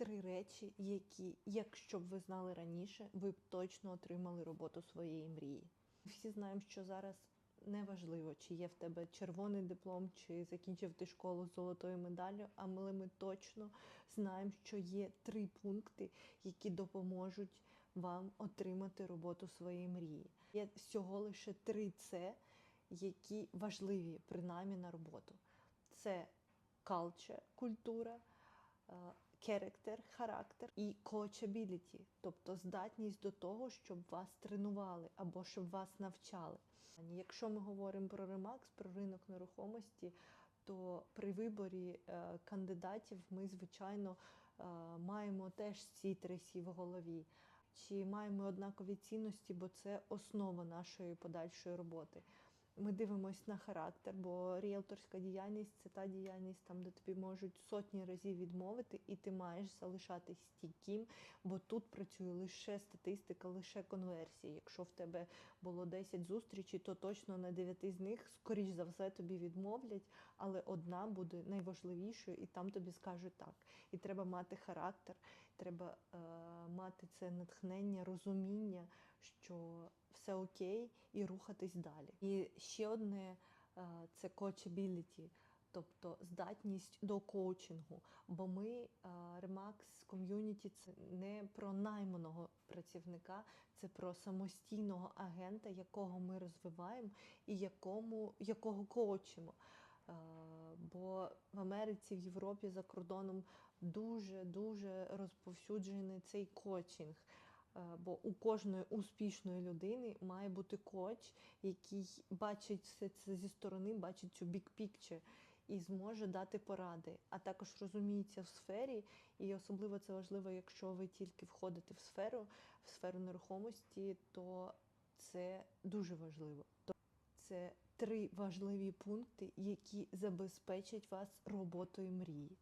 три речі, які, якщо б ви знали раніше, ви б точно отримали роботу своєї мрії. Всі знаємо, що зараз неважливо, чи є в тебе червоний диплом, чи закінчив ти школу з золотою медаллю, але ми точно знаємо, що є три пункти, які допоможуть вам отримати роботу своєї мрії. Є всього лише три це, які важливі принаймні на роботу. Це culture, культура, character, характер і coachability, тобто здатність до того, щоб вас тренували або щоб вас навчали. Якщо ми говоримо про Remax, про ринок нерухомості, то при виборі е, кандидатів ми, звичайно, е, маємо теж ці три сі в голові. Чи маємо однакові цінності, бо це основа нашої подальшої роботи. Ми дивимося на характер, бо ріелторська діяльність це та діяльність, там, де тобі можуть сотні разів відмовити, і ти маєш залишатись стійким, бо тут працює лише статистика, лише конверсії. Якщо в тебе було 10 зустрічей, то точно на 9 з них, скоріш за все, тобі відмовлять, але одна буде найважливішою, і там тобі скажуть так. І треба мати характер, треба е, мати це натхнення, розуміння, що все окей, і рухатись далі. І ще одне е, це coachability, тобто здатність до коучингу. Бо ми е, Remax ком'юніті це не про найманого працівника, це про самостійного агента, якого ми розвиваємо і якому, якого коучимо. Е, Бо в Америці, в Європі за кордоном дуже дуже розповсюджений цей коучинг. Е, Бо у кожної успішної людини має бути коч, який бачить все це зі сторони, бачить цю big picture і зможе дати поради, а також розуміється в сфері. І особливо це важливо, якщо ви тільки входите в сферу, в сферу нерухомості, то це дуже важливо. Це три важливі пункти, які забезпечать вас роботою мрії.